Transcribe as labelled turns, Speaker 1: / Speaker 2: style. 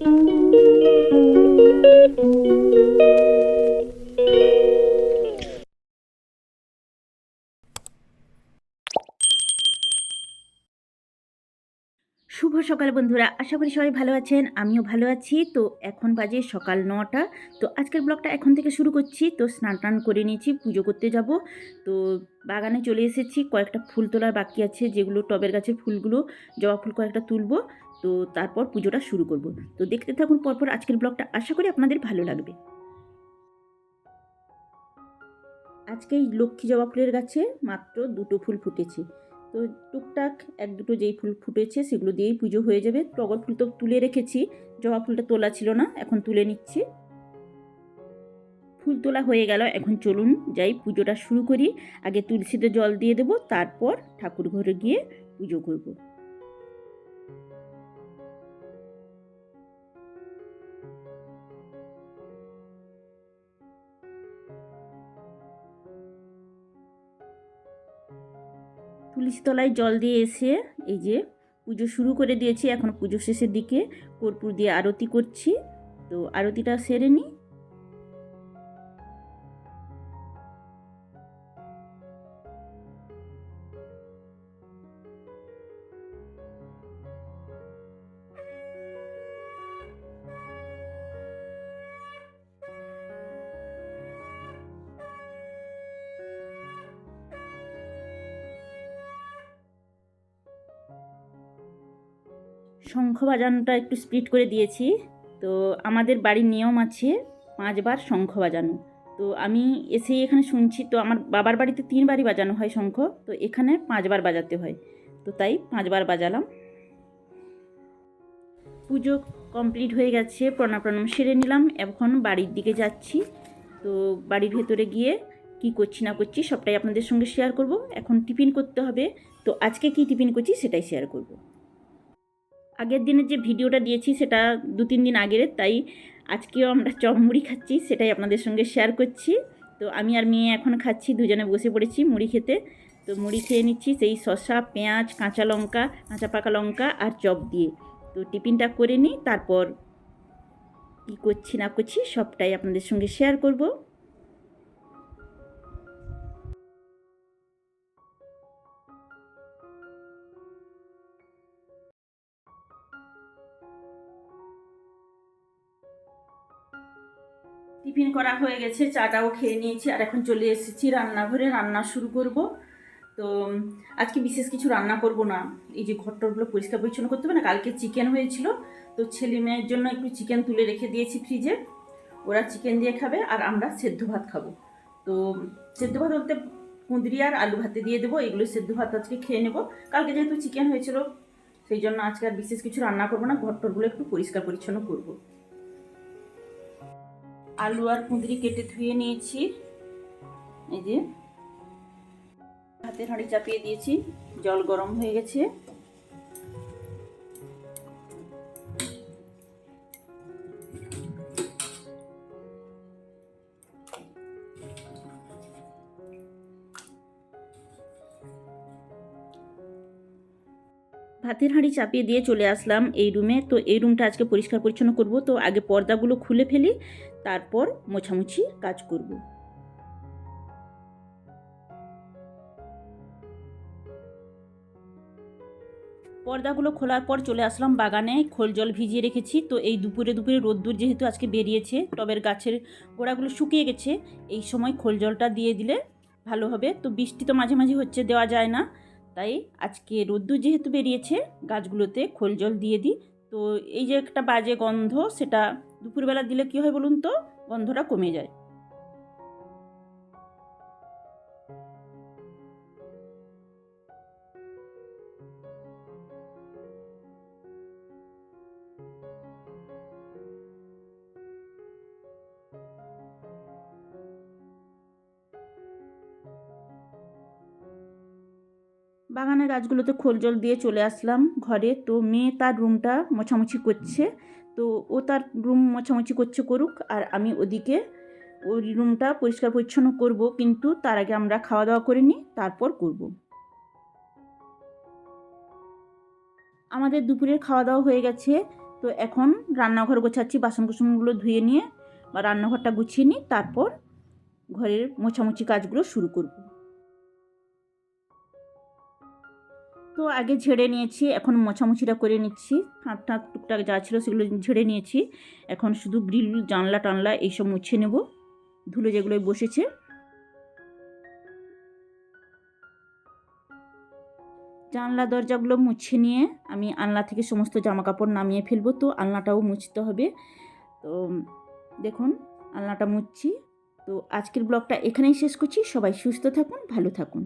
Speaker 1: শুভ সকাল বন্ধুরা, আশা করি সবাই ভালো আছেন, আমিও ভালো আছি। তো এখন বাজে সকাল নটা, তো আজকের ব্লগটা এখন থেকে শুরু করছি। তো স্নান টান করে নিয়েছি, পুজো করতে যাব। তো বাগানে চলে এসেছি, কয়েকটা ফুল তোলার বাকি আছে, যেগুলো টবের গাছের ফুলগুলো, জবা ফুল কয়েকটা তুলবো। তো তারপর পুজোটা শুরু করব। তো দেখতে থাকুন পরপর আজকের ব্লগটা। আশা করি আপনাদের ভালো লাগবে। আজকে এই লক্ষ্মী জবা ফুলের গাছে মাত্র দুটো ফুল ফুটেছে। তো টুকটাক এক দুটো যেই ফুল ফুটেছে সেগুলো দিয়েই পুজো হয়ে যাবে। টগর ফুল তো তুলে রেখেছি। জবা ফুলটা তোলা ছিল না, এখন তুলে নিচ্ছি। ফুল তোলা হয়ে গেল, এখন চলুন যাই পুজোটা শুরু করি। আগে তুলসীতে জল দিয়ে দেবো, তারপর ঠাকুর ঘরে গিয়ে পুজো করব। তুলসী তলায় জল দিয়ে এসে এই যে পুজো শুরু করে দিয়েছি। এখন পুজো শেষের দিকে কর্পূর দিয়ে আরতি করছি। তো আরতিটা সেরে নিই। শঙ্খ বাজানোটা একটু স্প্লিট করে দিয়েছি। তো আমাদের বাড়ির নিয়ম আছে পাঁচবার শঙ্খ বাজানো। তো আমি এসেই এখানে শুনছি, তো আমার বাবার বাড়িতে তিনবারই বাজানো হয় শঙ্খ, তো এখানে পাঁচবার বাজাতে হয়। তো তাই পাঁচবার বাজালাম। পুজো কমপ্লিট হয়ে গেছে প্রণাম প্রণাম সেরে নিলাম, এখন বাড়ির দিকে যাচ্ছি। তো বাড়ির ভেতরে গিয়ে কি করছি না করছি সবটাই আপনাদের সঙ্গে শেয়ার করব। এখন টিফিন করতে হবে, তো আজকে কি টিফিন করছি সেটাই শেয়ার করব। আগের দিনের যে ভিডিওটা দিয়েছি সেটা দু তিন দিন আগের, তাই আজকেও আমরা চপ মুড়ি খাচ্ছি, সেটাই আপনাদের সঙ্গে শেয়ার করছি। তো আমি আর মেয়ে এখন খাচ্ছি, দুজনে বসে পড়েছি মুড়ি খেতে। তো মুড়ি খেয়ে নিচ্ছি সেই শসা, পেঁয়াজ, কাঁচা লঙ্কা, কাঁচা পাকা লঙ্কা আর চপ দিয়ে। তো টিফিনটা করে নিই, তারপর কী করছি না করছি সবটাই আপনাদের সঙ্গে শেয়ার করব। টিফিন করা হয়ে গেছে, চাটাও খেয়ে নিয়েছি আর এখন চলে এসেছি রান্নাঘরে, রান্না শুরু করব। তো, আজকে বিশেষ কিছু রান্না করব না। এই যে ঘরটরগুলো পরিষ্কার পরিচ্ছন্ন করতে হবে না, কালকে চিকেন হয়েছিল। তো ছেলে মেয়ের জন্য একটু চিকেন তুলে রেখে দিয়েছি ফ্রিজে। ওরা চিকেন দিয়ে খাবে আর আমরা সেদ্ধ ভাত খাব। তো, সেদ্ধ ভাত বলতে কুঁদরি আর আলু ভাতে দিয়ে দেবো, এগুলো সেদ্ধ ভাত আজকে খেয়ে নেব। কালকে যেহেতু চিকেন হয়েছিল, সেই জন্য আজকে আর বিশেষ কিছু রান্না করব না, ঘরটরগুলো একটু পরিষ্কার পরিচ্ছন্ন করব। আলু আর কুঁদরি কেটে ধুয়ে নিয়েছি। এই যে হাতের হাঁড়ি চাপিয়ে দিয়েছি, জল গরম হয়ে গেছে। ভাতের হাঁড়ি চাপিয়ে দিয়ে চলে আসলাম এই রুমে। তো এই রুমটা আজকে পরিষ্কার পরিচ্ছন্ন করব। তো আগে পর্দাগুলো খুলে ফেলি, তারপর মোছামুছি কাজ করব। পর্দাগুলো খোলার পর চলে আসলাম বাগানে, খোল জল ভিজিয়ে রেখেছি। তো এই দুপুরে দুপুরে রোদ্দুর যেহেতু আজকে বেরিয়েছে, টবের গাছের গোড়াগুলো শুকিয়ে গেছে, এই সময় খোল জলটা দিয়ে দিলে ভালো হবে। তো বৃষ্টি তো মাঝে মাঝে হচ্ছে, দেওয়া যায় না। তাই আজকে রোদ্দুর যেহেতু বেরিয়েছে, গাছগুলোতে খোল জল দিয়ে দিই। তো এই যে একটা বাজে গন্ধ, সেটা দুপুরবেলা দিলে কী হয় বলুন তো? গন্ধটা কমে যায়। বাগানের গাছগুলোতে খোল জল দিয়ে চলে আসলাম ঘরে। তো মেয়ে তার রুমটা মোছামুছি করছে। তো ও তার রুম মোছামুছি করছে করুক আর আমি ওদিকে ওই রুমটা পরিষ্কার পরিচ্ছন্ন করব। কিন্তু তার আগে আমরা খাওয়া দাওয়া করে নিই, তারপর করব। আমাদের দুপুরের খাওয়া দাওয়া হয়ে গেছে। তো এখন রান্নাঘর গোছাচ্ছি বাসন কুসনগুলো ধুয়ে নিয়ে বা রান্নাঘরটা গুছিয়ে নিই, তারপর ঘরের মোছামুছি কাজগুলো শুরু করব। তো আগে ঝেড়ে নিয়েছি, এখন মোছামুছিটা করে নিচ্ছি। হাত টাত টুকটাক যা ছিল সেগুলো ঝেড়ে নিয়েছি। এখন শুধু গ্রিল, জানলা, টানলা এইসব মুছে নেব। ধুলো যেগুলো বসেছে। জানলা, দরজাগুলো মুছে নিয়ে আমি আলনা থেকে সমস্ত জামা কাপড় নামিয়ে ফেলব। তো আলনাটাও মুছতে হবে। তো দেখুন, আলনাটা মুছছি। তো আজকের ব্লগটা এখানেই শেষ করছি। সবাই সুস্থ থাকুন, ভালো থাকুন।